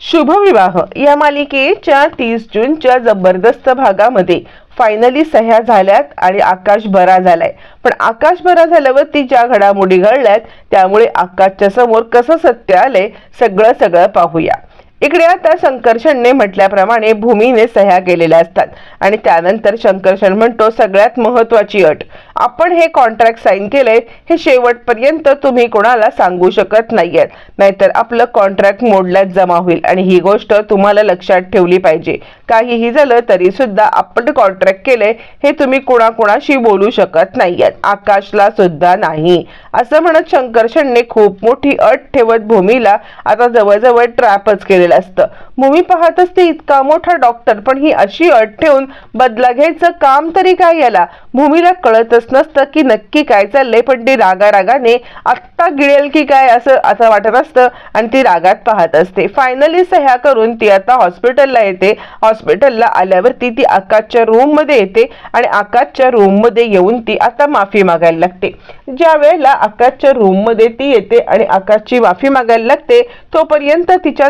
शुभविवाह. या मालिकेच्या तीस जूनच्या जबरदस्त भागामध्ये फायनली सह्या झाल्यात आणि आकाश बरा झालाय. पण आकाश बरा झाल्यावरती ज्या घडामोडी घडल्यात त्यामुळे आकाशच्या समोर कसं सत्य आलंय सगळं सगळं पाहूया. इकडे आता शंकरषणने म्हटल्याप्रमाणे भूमीने सह्या केलेल्या असतात. आणि त्यानंतर शंकरषण म्हणतो सगळ्यात महत्वाची अट. आपण हे कॉन्ट्रॅक्ट साईन केलंय हे शेवटपर्यंत तुम्ही कोणाला सांगू शकत नाहीयेत नाहीतर आपलं कॉन्ट्रॅक्ट मोडल्यात जमा होईल. आणि ही गोष्ट तुम्हाला लक्षात ठेवली पाहिजे. काहीही झालं तरी सुद्धा आपण कॉन्ट्रॅक्ट केलंय हे तुम्ही कोणाकोणाशी बोलू शकत नाहीयेत. आकाशला सुद्धा नाही. असं म्हणत शंकरषणने खूप मोठी अट ठेवत भूमीला. आता जवळजवळ ट्रॅपच केले केलेलं असतं. मूवी पाहतच ते इतका मोठा डॉक्टर पण ही अशी अट ठेवून बदला घ्यायचं काम तरी काय याला? भूमीला कळतच नसतं की नक्की काय चाललंय पण ती रागा रागाने आत्ता गिळेल की काय असं असं वाटत असतं आणि ती रागात पाहत असते. फायनली सह्या करून ती आता हॉस्पिटलला येते. हॉस्पिटलला आल्यावरती ती आकाशच्या रूममध्ये येते आणि आकाशच्या रूममध्ये येऊन ती आता माफी मागायला लागते. ज्या वेळेला आकाशच्या रूममध्ये ती येते आणि आकाशची माफी मागायला लागते तोपर्यंत तिच्या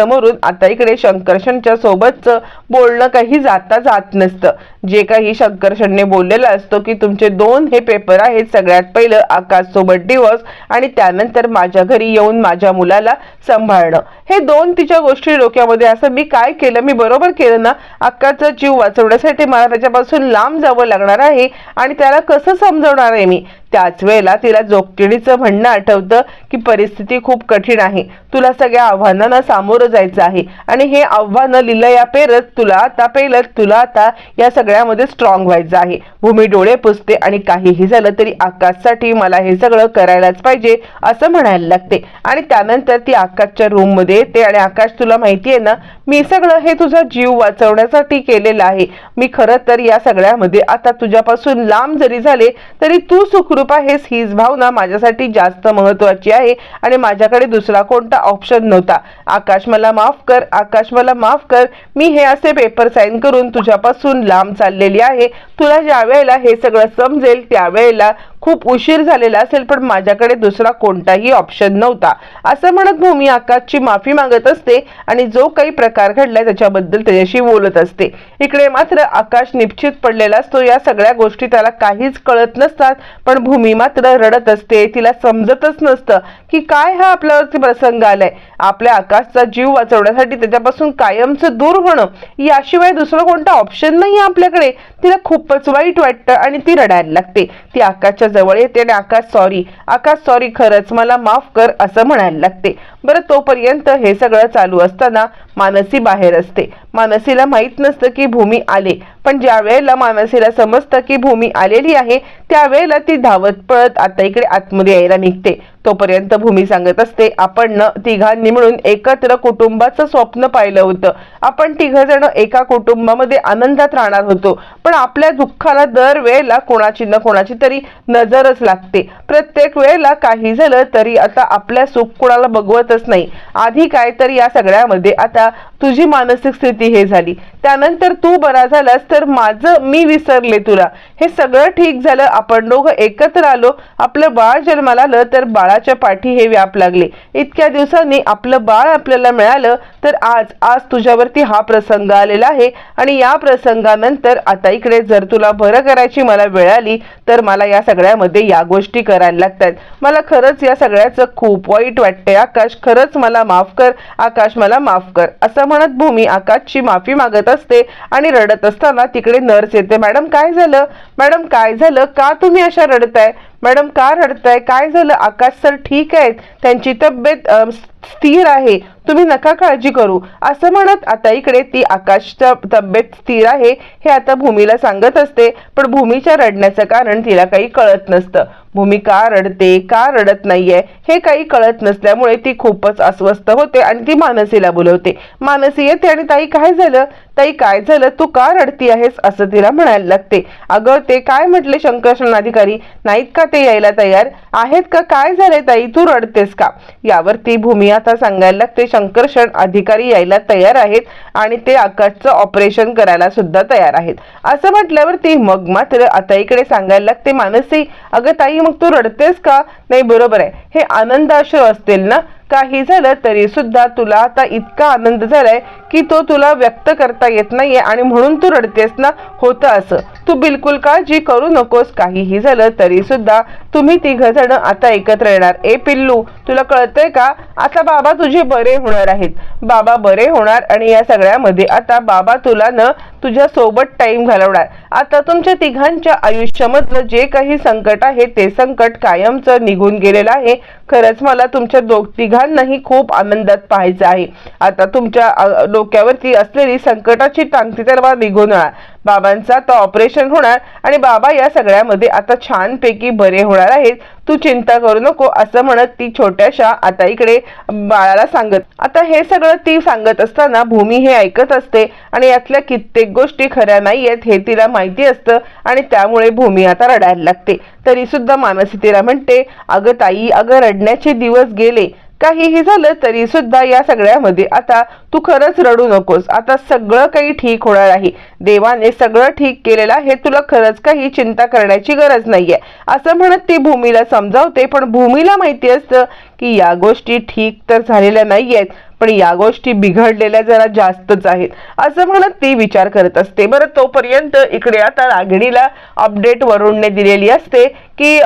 समोरून आता इकडे शंकरशनच्या सोबतचं बोलणं काही जाता जात नसतं. जे काही शंकरशनने बोललेलं असतो की तुमचे दोन हे पेपर आहेत सगळ्यात पहिलं आकाशसोबत दिवस आणि त्यानंतर माझ्या घरी येऊन माझ्या मुलाला सांभाळणं. हे दोन तिच्या गोष्टी डोक्यामध्ये. असं मी काय केलं? मी बरोबर केलं ना? अक्काचा जीव वाचवण्यासाठी मला त्याच्यापासून लांब जावं लागणार आहे आणि त्याला कसं समजवणार आहे मी? त्याच वेळेला तिला जोगतिणीचं म्हणणं आठवतं की परिस्थिती खूप कठीण आहे. तुला सगळ्या आव्हानांना सामोरं जायचं आहे. आणि हे आव्हानं लिलया पेरत तुला आता पेलत तुला आता या सगळ्यामध्ये स्ट्रॉंग व्हायचं आहे. भूमी डोळे पुसते आणि काहीही झालं तरी आकाशसाठी मला हे सगळं करायलाच पाहिजे असं म्हणायला लागते. आणि त्यानंतर ती आकाशच्या रूममध्ये येते आणि आकाश तुला माहिती आहे ना मी सगळं हे तुझा जीव वाचवण्यासाठी केलेलं आहे. मी खरं तर या सगळ्यामध्ये आता तुझ्यापासून लांब जरी झाले तरी तू सुखरू आहेस हीच भावना माझ्यासाठी जास्त महत्वाची आहे आणि माझ्याकडे दुसरा कोणता ऑप्शन नव्हता. आकाश मला माफ कर आकाश मला माफ कर. मी हे असे पेपर साईन करून तुझ्यापासून लांब चाललेली आहे. तुला ज्या वेळेला हे सगळं समजेल त्यावेळेला खूप उशीर झालेला असेल पण माझ्याकडे दुसरा कोणताही ऑप्शन नव्हता. असं म्हणत भूमी आकाशची माफी मागत असते आणि जो काही प्रकार घडलाय त्याच्याबद्दल त्याच्याशी बोलत असते. इकडे मात्र आकाश निश्चित पडलेला असतो. या सगळ्या गोष्टी त्याला काहीच कळत नसतात पण भूमी मात्र रडत असते. तिला समजतच नसतं की काय हा आपल्यावरती प्रसंग आलाय. आपल्या आकाशचा जीव वाचवण्यासाठी त्याच्यापासून कायमचं दूर होणं याशिवाय दुसरं कोणतं ऑप्शन नाही आपल्याकडे. तिला खूपच वाईट वाटतं आणि ती रडायला लागते. ती आकाशच्या जवळ येते आणि आकाश सॉरी आकाश सॉरी खरंच मला माफ कर असं म्हणायला लागते. बरं तोपर्यंत हे सगळं चालू असताना मानसी बाहेर असते. मानसीला माहीत नसतं की भूमी आले. पण ज्या वेळेला मानसीला समजतं की भूमी आलेली आहे त्यावेळेला ती धावत पळत आता इकडे आतमध्ये यायला निघते. तोपर्यंत भूमी सांगत असते आपण न तिघांनी मिळून एकत्र कुटुंबाचं स्वप्न पाहिलं होतं. आपण तिघ जण एका कुटुंबामध्ये आनंदात राहणार होतो. पण आपल्या दुःखाला दर वेळेला कोणाची न कोणाची तरी नजरच लागते. प्रत्येक वेळेला काही झालं तरी आता आपल्या सुख कोणाला होतच नाही. आधी काय तर या सगळ्यामध्ये आता तुझी मानसिक स्थिती हे झाली. त्यानंतर तू बरा झालास तर माझं मी विसरले तुला. हे सगळं ठीक झालं आपण दोघं एकत्र आलो. आपलं बाळ जन्माला आलं तर बाळाच्या पाठी हे व्याप लागले. इतक्या दिवसांनी आपलं बाळ आपल्याला मिळालं तर आज आज तुझ्यावरती हा प्रसंग आलेला आहे. आणि या प्रसंगानंतर आता इकडे जर तुला बरं करायची मला वेळ आली तर मला या सगळ्यामध्ये या गोष्टी करायला लागतात. मला खरंच या सगळ्याचं खूप वाईट वाटतंय. आकाश खरंच मला माफ कर. आकाश मला माफ कर. असं म्हणत भूमी आकाशची माफी मागत असते आणि रडत असताना तिकडे नर्स येते. मॅडम काय झालं? मॅडम काय झालं? का तुम्ही अशा रडताय? मॅडम का रडताय? काय झालं? आकाश सर ठीक आहेत? त्यांची तब्येत स्थिर आहे. तुम्ही नका काळजी करू. असं म्हणत आता इकडे ती आकाशच्या तब्येत स्थिर आहे हे आता भूमीला सांगत असते. पण भूमीच्या रडण्याचं कारण तिला काही कळत नसतं. भूमी का रडते? का रडत नाहीये? हे काही कळत नसल्यामुळे ती खूपच अस्वस्थ होते आणि ती मानसीला बोलवते. मानसी येते आणि ताई काय झालं? ताई काय झालं? तू का रडती आहेस? असं तिला म्हणायला लागते. अगं ते काय म्हटले शंकर्षण अधिकारी? नाहीत का ते यायला तयार? आहेत का? काय झालंय ताई? तू रडतेस का? यावरती भूमी आता सांगायला लागते शंकर्षण अधिकारी यायला तयार आहेत आणि ते आकाशचं ऑपरेशन करायला सुद्धा तयार आहेत. असं म्हटल्यावरती मग मात्र आता इकडे सांगायला लागते मानसी अगं ताई मग तू रडतेस का? नाही बरोबर आहे. हे आनंद असतील ना? काही झालं तरी सुद्धा तुला आता इतका आनंद झालाय की तो तुला व्यक्त करता येत नाहीये आणि म्हणून तू रडतेस ना? होतं असं. तू बिलकुल काळजी करू नकोस. काहीही झालं तरी सुद्धा तुम्ही तिघ जण आता एकत्र येणार. ए पिल्लू तुला कळतंय का? आता बाबा तुझे बरे होणार आहेत. बाबा बरे होणार आणि या सगळ्यामध्ये आता बाबा तुला न तुझ्या सोबत टाइम घालवणार. आता तुमच्या तिघांच्या आयुष्यामधलं जे काही संकट आहे ते संकट कायमचं निघून गेलेलं आहे. खरंच मला तुमच्या दो तिघांनाही खूप आनंदात पाहायचं आहे. आता तुमच्या डोक्यावरती असलेली संकटाची टांगती तलवार निघून बाबांचा आता ऑपरेशन होणार आणि बाबा या सगळ्यामध्ये आता छानपैकी बरे होणार आहेत. तू चिंता करू नको असं म्हणत ती छोट्याशा आता इकडे बाळाला सांगत. आता हे सगळं ती सांगत असताना भूमी हे ऐकत असते आणि यातल्या कित्येक गोष्टी खऱ्या नाही आहेत हे तिला माहिती असतं आणि त्यामुळे भूमी आता रडायला लागते. तरी सुद्धा मानसी तिला म्हणते अगं ताई अगं रडण्याचे दिवस गेले. काहीही झालं तरी सुद्धा या सगळ्यामध्ये आता तू खरंच रडू नकोस. आता सगळं काही ठीक होणार आहे. देवाने सगळं ठीक केलेलं आहे. तुला खरंच काही चिंता करण्याची गरज नाहीये. असं म्हणत ती भूमीला समजावते पण भूमीला माहिती असतं की या गोष्टी ठीक तर झालेल्या नाही आहेत पण या गोष्टी बिघडलेल्या जरा जास्तच आहेत. असं म्हणत ती विचार करत असते. बरं तोपर्यंत इकडे आता रागिणीला अपडेट वरुणने दिलेली असते की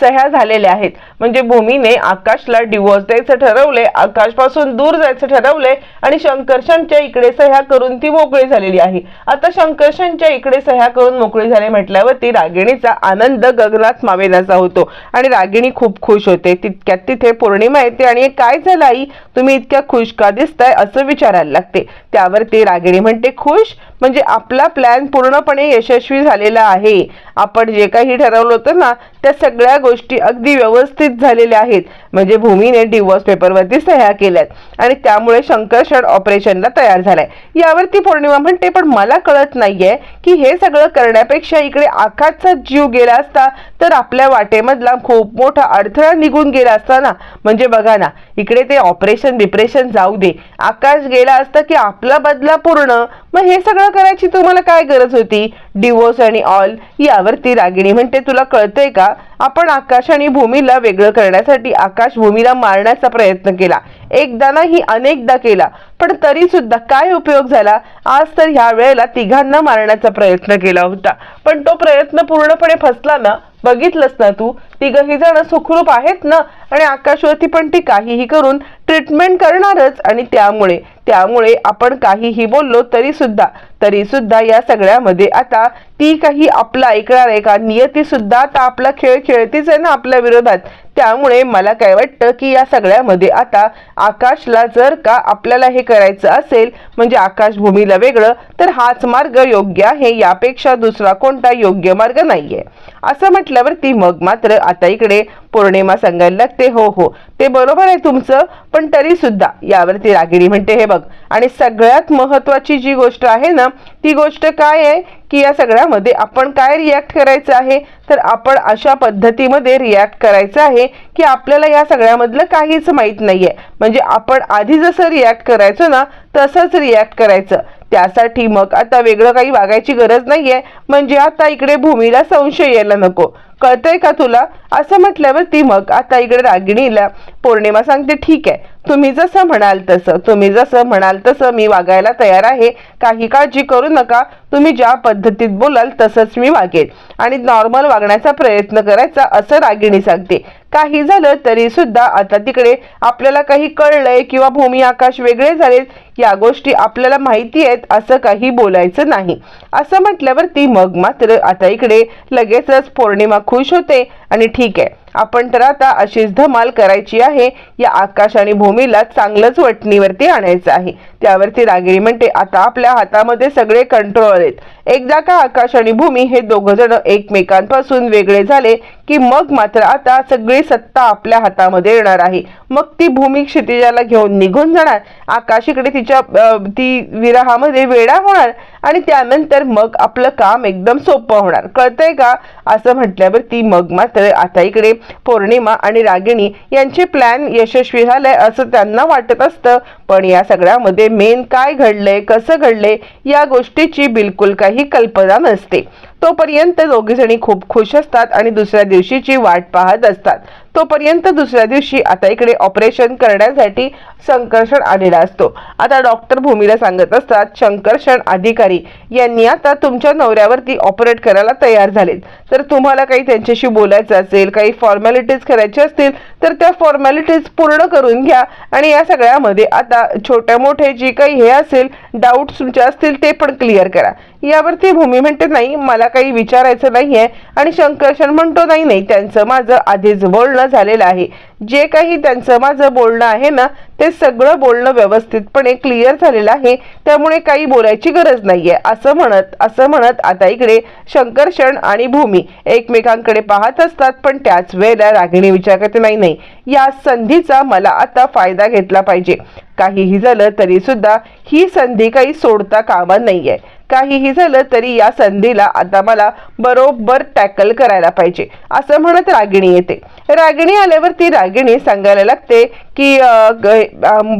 सह्या झालेल्या आहेत. म्हणजे भूमीने आकाशला डिवोर्स द्यायचं ठरवले आकाशपासून दूर जायचं ठरवले आणि शंकरशांच्या इकडे सह्या करून ती मोकळी झालेली आहे. आता शंकरशांच्या इकडे सह्या करून मोकळी झाले म्हटल्यावरती रागिणीचा आनंद गगनात मावेनाचा होतो आणि रागिणी खूप खुश होते. तितक्यात तिथे पौर्णिमा येते आणि काय झालं आई? तुम्ही इतक्या खुश का दिसताय असं विचारायला लागते. त्यावर ती रागिणी म्हणते खुश? म्हणजे आपला प्लॅन पूर्णपणे यशस्वी झालेला आहे. आपण जे काही ठरवलं होतं ना त्या सगळ्या गोष्टी अगदी व्यवस्थित झालेल्या आहेत. म्हणजे भूमीने डिवोर्स पेपरवरती सह्या केल्यात. आणि त्यामुळे शंकरषण ऑपरेशनला तयार झालाय. यावरती पौर्णिमा म्हणते पण मला कळत नाहीये की हे सगळं करण्यापेक्षा इकडे आकाशचा जीव गेला असता तर आपल्या वाटेमधला खूप मोठा अडथळा निघून गेला असता ना. म्हणजे बघा ना इकडे ते ऑपरेशन डिप्रेशन जाऊ दे. आकाश गेला असता की आपला बदला पूर्ण. मग हे सगळं करायची तुम्हाला काय गरज होती? डिवोर्स आणि ऑल यावरती रागिणी. म्हणते तुला कळतंय का? आपण आकाश आणि भूमीला वेगळं करण्यासाठी आकाश भूमीला मारण्याचा प्रयत्न केला. एकदा नाही अनेकदा केला. पण तरी सुद्धा काय उपयोग झाला? आज तर ह्या वेळेला तिघांना मारण्याचा प्रयत्न केला होता. पण तो प्रयत्न पूर्णपणे फसला ना? बघितलंस ना तू? तिघही जण सुखरूप आहेत ना? आणि आकाशवरती पण ती काहीही करून ट्रीटमेंट करणारच आणि त्यामुळे त्यामुळे आपण काहीही बोललो तरी सुद्धा तरी सुद्धा या सगळ्यामध्ये आता ती काही आपलं ऐकणार आहे का? नियती सुद्धा आता आपला खेळ खेळतीच आहे ना आपल्या विरोधात. त्यामुळे मला काय वाटतं की या सगळ्यामध्ये आता आकाशला जर का आपल्याला हे करायचं असेल म्हणजे आकाशभूमीला वेगळं तर हाच मार्ग योग्य आहे यापेक्षा दुसरा कोणता योग्य मार्ग नाहीये. असं म्हटल्यावर ती मग मात्र आता इकडे पौर्णिमा सांगायला लागते हो हो. ते बरोबर आहे तुमचं पण तरी सुद्धा यावरती रागिणी म्हणते हे बघ आणि सगळ्यात महत्वाची जी गोष्ट आहे ना ती गोष्ट काय आहे की या सगळ्यामध्ये आपण काय रिॲक्ट करायचं आहे? तर आपण अशा पद्धतीमध्ये रिॲक्ट करायचं आहे की आपल्याला या सगळ्यामधलं काहीच माहीत नाहीये. म्हणजे आपण आधी जसं रिॲक्ट करायचो ना तसंच रिॲक्ट करायचं. त्यासाठी मग आता वेगळं काही वागायची गरज नाहीये. म्हणजे आता इकडे भूमीला संशय यायला नको. कळतंय का तुला? असं म्हटल्यावर ती मग आता इकडे रागिणीला पौर्णिमा सांगते ठीक आहे. तुम्ही जसं म्हणाल तसं तुम्ही जसं म्हणाल तसं मी वागायला तयार आहे. काही काळजी करू नका. तुम्ही ज्या पद्धतीत बोलाल तसंच मी वागेन. आणि नॉर्मल वागण्याचा प्रयत्न करायचा असं रागिणी सांगते. काही झालं तरी सुद्धा आता तिकडे आपल्याला काही कळलंय किंवा भूमी आकाश वेगळे झालेत या गोष्टी आपल्याला माहिती आहेत असं काही बोलायचं नाही. असं म्हटल्यावरती मग मात्र आता इकडे लगेचच पौर्णिमा खुश होते आणि ठीक आहे आपण तर आता अशीच धमाल करायची आहे या आकाश आणि भूमीला चांगलंच वटणीवरती आणायचं आहे. त्यावरती रागिणी म्हणते आता आपल्या हातामध्ये सगळे कंट्रोल आहेत. एकदा का आकाश आणि भूमी हे दोघ जण एकमेकांपासून वेगळे झाले की मग मात्र आता सगळी सत्ता आपल्या हातामध्ये येणार आहे. मग ती भूमी क्षितिजाला घेऊन निघून जाणार. आकाशकडे तिच्या ती विरहामध्ये वेडा होणार आणि त्यानंतर मग आपलं काम एकदम सोपं होणार. कळतंय का? असं म्हटल्यावर ती मग मात्र आता इकडे पौर्णिमा आणि रागिणी यांचे प्लॅन यशस्वी झालंय असं त्यांना वाटत असतं. पण या सगळ्यामध्ये मेन काय घडलंय कसं घडलंय या गोष्टीची बिलकुल काही कल्पना नसते. तोपर्यंत दोघीजणी खूप खुश असतात आणि दुसऱ्या दिवशीची वाट पाहत असतात. तोपर्यंत दुसऱ्या दिवशी आता इकडे ऑपरेशन करण्यासाठी संकर्षण आलेला असतो. आता डॉक्टर भूमीला सांगत असतात संकर्षण अधिकारी यांनी आता तुमच्या नवऱ्यावरती ऑपरेट करायला तयार झालेत. तर तुम्हाला काही त्यांच्याशी बोलायचं असेल काही फॉर्मॅलिटीज करायच्या असतील तर त्या फॉर्मॅलिटीज पूर्ण करून घ्या आणि या सगळ्यामध्ये आता छोट्या मोठे जे काही हे असेल डाऊट्स तुमचे असतील ते पण क्लिअर करा. यावरती भूमी म्हणते नाही मला काही विचारायचं नाहीये. आणि शंकरशन म्हणतो नाही नाही त्यांचं माझं आधीच बोलणं झालेलं आहे. जे काही त्यांचं माझं बोलणं आहे ना ते सगळं बोलणं व्यवस्थितपणे क्लिअर झालेलं आहे. त्यामुळे काही बोलायची गरज नाहीये. असं म्हणत असं म्हणत आता इकडे शंकरशण आणि भूमी एकमेकांकडे पाहत असतात पण त्याच वेळेला रागिणी विचार करते नाही नाही या संधीचा मला आता फायदा घेतला पाहिजे. काहीही झालं तरी सुद्धा ही संधी काही सोडता कामा नाहीये. काहीही झालं तरी या संधीला आता मला बरोबर टॅकल करायला पाहिजे. असं म्हणत रागिणी येते. रागिणी आल्यावरती रागिणी सांगायला लागते की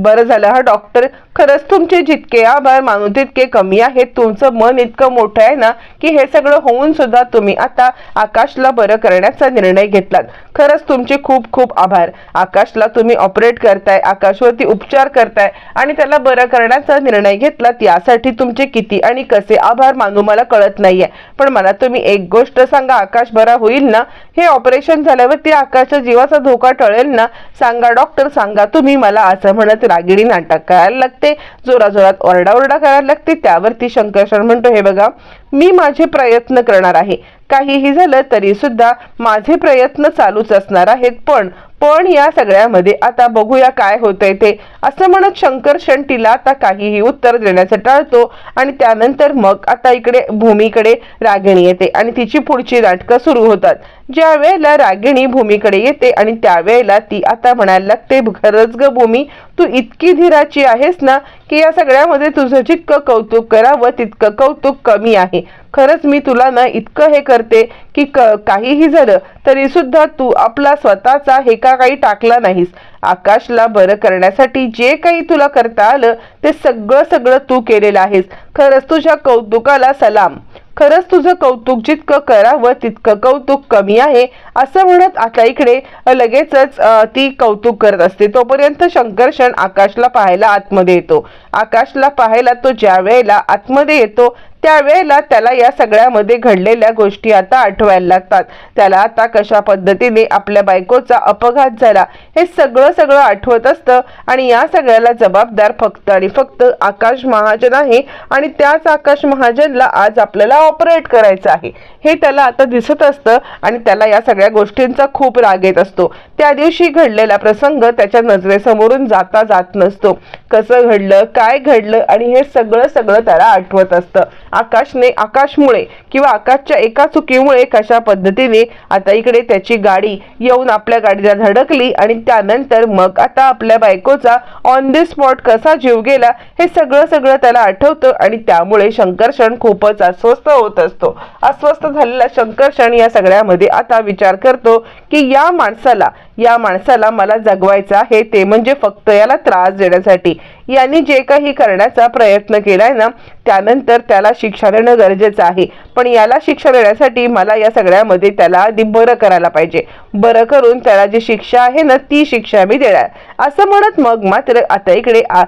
बरं झालं. हा डॉक्टर खरंच तुमचे जितके आभार मानू तितके कमी आहेत. तुमचं मन इतकं मोठं आहे ना की हे सगळं होऊन सुद्धा तुम्ही आता आकाशला बरं करण्याचा निर्णय घेतलात. खरंच तुमचे खूप खूप आभार. आकाशला तुम्ही ऑपरेट करताय आकाशवरती उपचार करताय आणि त्याला बरं करण्याचा निर्णय घेतलात यासाठी तुमचे किती आणि कसे आभार मानू मला कळत नाहीये. पण मला तुम्ही एक गोष्ट सांगा आकाश बरा होईल ना? हे ऑपरेशन झाल्यावरती आकाशच्या जीवाचा धोका टळेल ना? सांगा डॉक्टर सांगा. सांगा तुम्ही मला असं म्हणत रागिणी नाटक करायला लागते. जोराजोरात ओरडाओरडा करायला लागते. त्यावरती शंकरशरण म्हणतो हे बघा मी माझे प्रयत्न करणार आहे. काहीही झालं तरी सुद्धा माझे प्रयत्न चालूच असणार आहेत. पण पण या सगळ्यामध्ये आता बघूया काय होतंय ते. असं म्हणत शंकर शंटीला आता काहीही उत्तर देण्याचं टाळतो आणि त्यानंतर मग आता इकडे भूमीकडे रागिणी येते आणि तिची पुढची नाटकं सुरू होतात. ज्या वेळेला रागिणी भूमीकडे येते आणि त्यावेळेला ती आता म्हणायला लागते खरंच ग भूमी तू इतकी धीराची आहेस ना की या सगळ्यामध्ये तुझं जितकं कौतुक करावं तितकं कौतुक कमी आहे. खरंच मी तुला ना इतकं हे करते की क काहीही झालं तरी सुद्धा तू आपला स्वतःचा हे का काही टाकला नाहीस. आकाशला बरं करण्यासाठी जे काही तुला करता आलं ते सगळं सगळं तू केलेलं आहेस. खरंच तुझ्या कौतुकाला सलाम. खरंच तुझं कौतुक जितकं करावं तितकं कौतुक कमी आहे असं म्हणत आता इकडे लगेचच ती कौतुक करत असते. तोपर्यंत शंकरशण आकाशला पाहायला आतमध्ये येतो. आकाशला पाहायला तो ज्या वेळेला आतमध्ये येतो त्यावेळेला त्याला या सगळ्यामध्ये घडलेल्या गोष्टी आता आठवायला लागतात. त्याला आता कशा पद्धतीने आपल्या बायकोचा अपघात झाला हे सगळं सगळं आठवत असतं आणि या सगळ्याला जबाबदार फक्त आणि फक्त आकाश महाजन आहे आणि त्याच आकाश महाजनला आज आपल्याला ऑपरेट करायचं आहे. हे त्याला आता दिसत असतं आणि त्याला या सगळ्या गोष्टींचा खूप राग येत असतो. त्या दिवशी घडलेला प्रसंग त्याच्या नजरेसमोरून जाता जात नसतो. कसं घडलं काय घडलं आणि हे सगळं सगळं त्याला आठवत असतं. आकाशने आकाशमुळे किंवा आकाशच्या एका चुकीमुळे कशा पद्धतीने आता इकडे त्याची गाडी येऊन आपल्या गाडीला धडकली आणि त्यानंतर मग आता आपल्या बायकोचा ऑन दी स्पॉट कसा जीव गेला हे सगळं सगळं त्याला आठवतं आणि त्यामुळे शंकरशण खूपच अस्वस्थ होत असतो. अस्वस्थ झालेला शंकरशण या सगळ्यामध्ये आता विचार करतो की या माणसाला या माणसाला मला जगवायचं आहे ते म्हणजे फक्त याला त्रास देण्यासाठी. यांनी जे काही करण्याचा प्रयत्न केलाय ना त्यानंतर त्याला शिक्षा देणं गरजेचं आहे. पण याला शिक्षा देण्यासाठी मला या सगळ्यामध्ये त्याला आधी बरं करायला पाहिजे. बरं करून त्याला जी शिक्षा आहे ना ती शिक्षा मी देणार. असं म्हणत मग मात्र आता इकडे आ-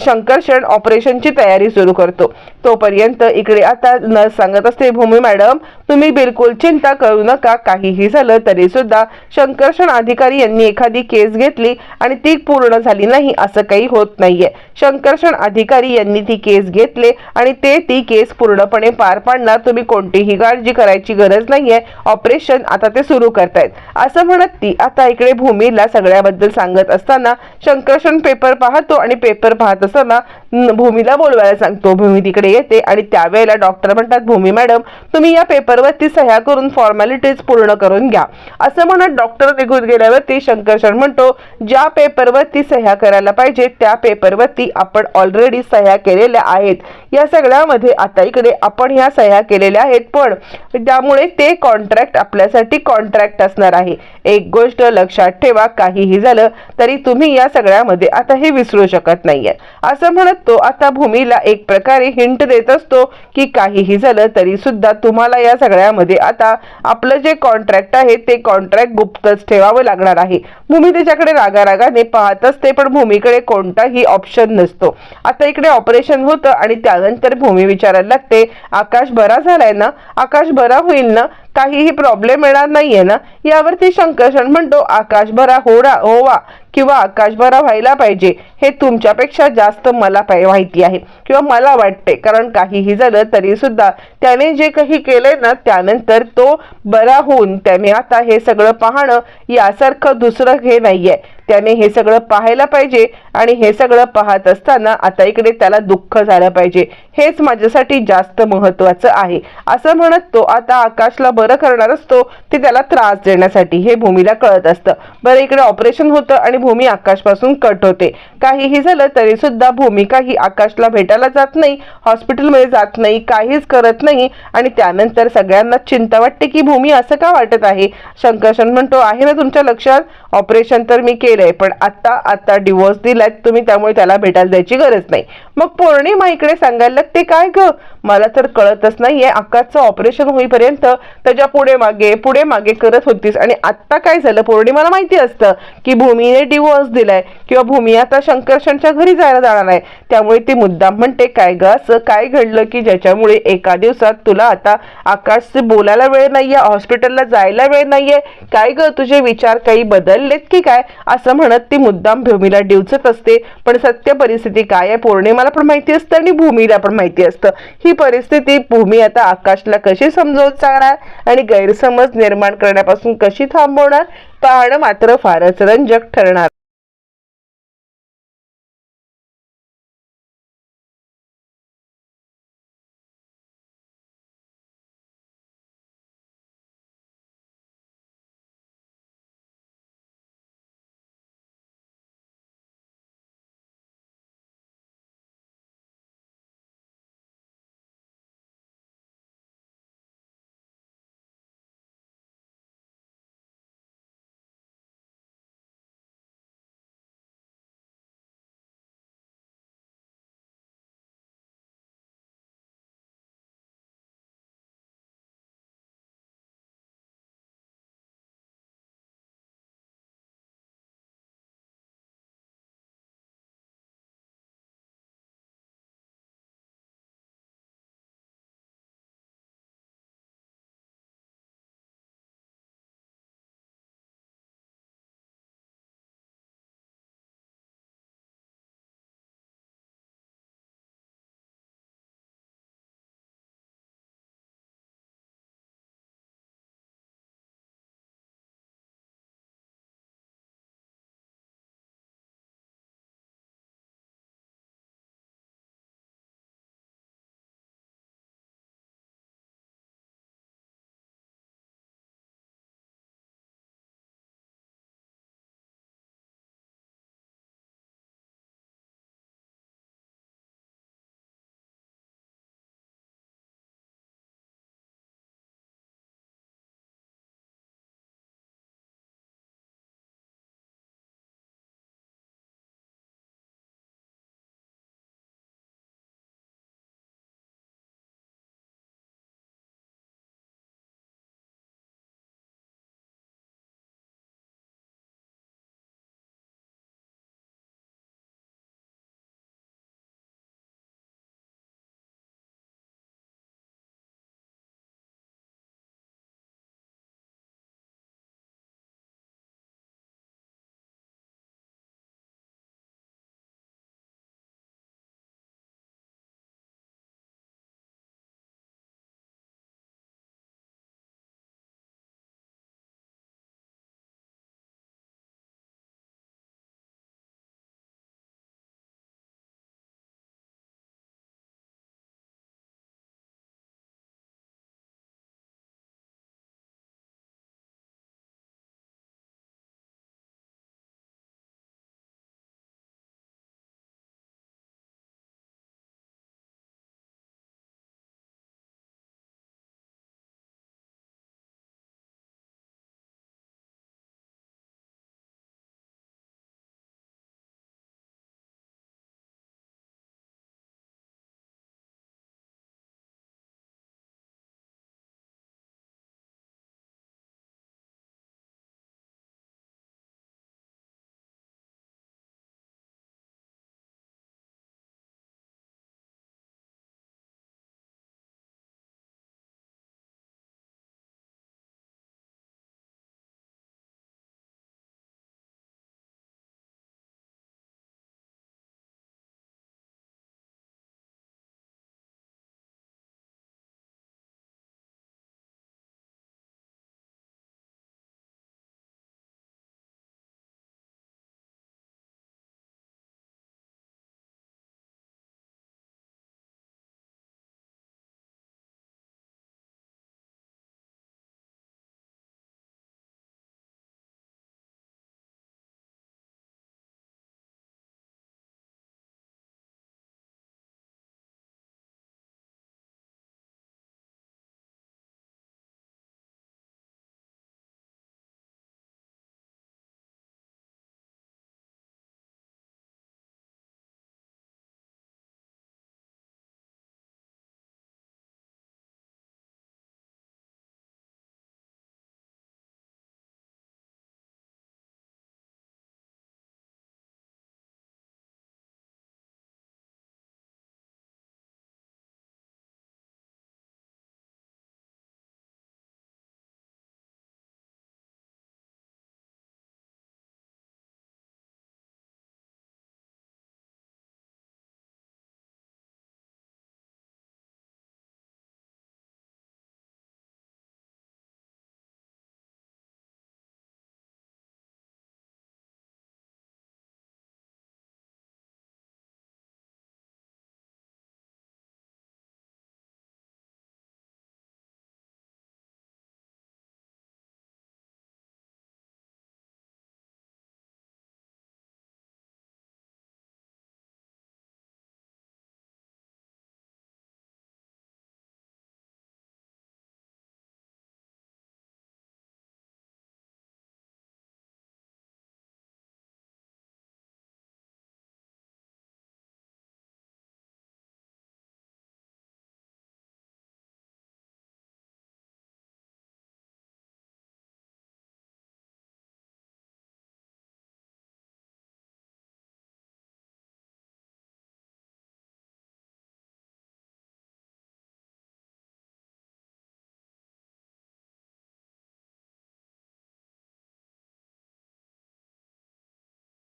शंकरशरण ऑपरेशनची तयारी सुरू करतो. तोपर्यंत इकडे आता नर्स सांगत असते भूमी मॅडम तुम्ही बिलकुल चिंता करू नका. काहीही झालं तरी सुद्धा शंकरशण अधिकारी यांनी एखादी केस घेतली आणि ती पूर्ण झाली नाही असं काही होत नाहीये. शंकरशण अधिकारी यांनी ती केस घेतले आणि ते ती केस पूर्णपणे पार पाडणार तुम्ही कोणतीही काळजी करायची गरज नाहीये. ऑपरेशन आता ते सुरू करतायत. असं म्हणत ती आता इकडे भूमीला सगळ्याबद्दल सांगत असताना शंकरशण पेपर पाहतो आणि पेपर पाहत असताना भूमीला बोलवायला सांगतो. भूमी तिकडे येते आणि त्यावेळेला डॉक्टर म्हणतात भूमी मॅडम तुम्ही या पेपरवरती सह्या करून फॉर्मॅलिटीज पूर्ण करून घ्या. असं म्हणत डॉक्टर निघून दिल्यावरती शंकरशण म्हणतो ज्या पेपरवरती सह्या करायला पाहिजे त्या पेपरवरती आपण ऑलरेडी सह्या केलेल्या आहेत. या सगळ्यामध्ये आता इकडे आपण ह्या सह्या केलेल्या आहेत पण त्यामुळे ते कॉन्ट्रॅक्ट आपल्यासाठी कॉन्ट्रॅक्ट असणार आहे. एक गोष्ट लक्षात ठेवा काहीही झालं तरी तुम्ही या सगळ्यामध्ये आता हे विसरू शकत नाहीये असं म्हणत तो आता भूमीला एक प्रकारे हिंट देत असतो की काहीही झालं तरी सुद्धा तुम्हाला या सगळ्यामध्ये आता आपलं जे कॉन्ट्रॅक्ट आहे ते कॉन्ट्रॅक्ट गुप्तच ठेवा करावं लागणार आहे. भूमी त्याच्याकडे रागारागाने पाहत असते पण भूमीकडे कोणताही ऑप्शन नसतो. आता इकडे ऑपरेशन होतं आणि त्यानंतर भूमी विचारायला लागते आकाश बरा झालाय ना? आकाश बरा होईल ना? काहीही प्रॉब्लेम येणार नाहीये ना? यावरती शंकरशन म्हणतो आकाश बरा होडा होवा किंवा आकाशभरा व्हायला पाहिजे हे तुमच्यापेक्षा जास्त मला माहिती आहे किंवा मला वाटते. कारण काहीही झालं तरी सुद्धा त्याने जे काही केलंय ना त्यानंतर तो बरा होऊन त्याने आता हे सगळं पाहणं यासारखं दुसरं हे नाहीये. त्याने हे सगळं पाहायला पाहिजे आणि हे सगळं पाहत असताना आता इकडे त्याला दुःख झालं पाहिजे. हेच माझ्यासाठी जास्त महत्वाचं आहे. असं म्हणत तो आता आकाशला बरं करणार असतो ते त्याला त्रास देण्यासाठी. हे भूमीला कळत असतं. बरं इकडे ऑपरेशन होतं आणि भूमी आकाशपासून कट होते. काहीही झालं तरी सुद्धा भूमी काही आकाशला भेटायला जात नाही हॉस्पिटलमध्ये जात नाही काहीच करत नाही आणि त्यानंतर सगळ्यांना चिंता वाटते की भूमी असं का वाटत आहे? शंकरशन म्हणतो आहे ना तुमच्या लक्षात? ऑपरेशन तर मी केलंय पण आता आता डिवोर्स दिलाय तुम्ही त्यामुळे त्याला भेटायला जायची गरज नाही. मग पौर्णिमा इकडे सांगायला लागते काय ग? मला तर कळतच नाहीये. आकाशचं ऑपरेशन होईपर्यंत त्याच्या पुढे मागे पुढे मागे करत होतीस. आणि आत्ता काय झालं? पौर्णिमाला माहिती असतं की भूमीने डिवोर्स दिलाय किंवा भूमी आता शंकरशनच्या घरी जायला जाणार आहे. त्यामुळे ती मुद्दाम म्हणते काय ग? असं काय घडलं की ज्याच्यामुळे एका दिवसात तुला आता आकाशचे बोलायला वेळ नाहीये हॉस्पिटलला जायला वेळ नाहीये? काय ग? तुझे विचार काही बदललेत की काय? असं म्हणत ती मुद्दाम भूमीला डिवचत असते. पण सत्य परिस्थिती काय आहे? पौर्णिमाला पण माहिती असतं आणि भूमीला पण माहिती असतं. ही परिस्थिती भूमी आता आकाशला कशी समजावून सांगणार आणि गैरसमज निर्माण करण्यापासून कशी थांबवणार पाहणं मात्र फारच रंजक ठरणार.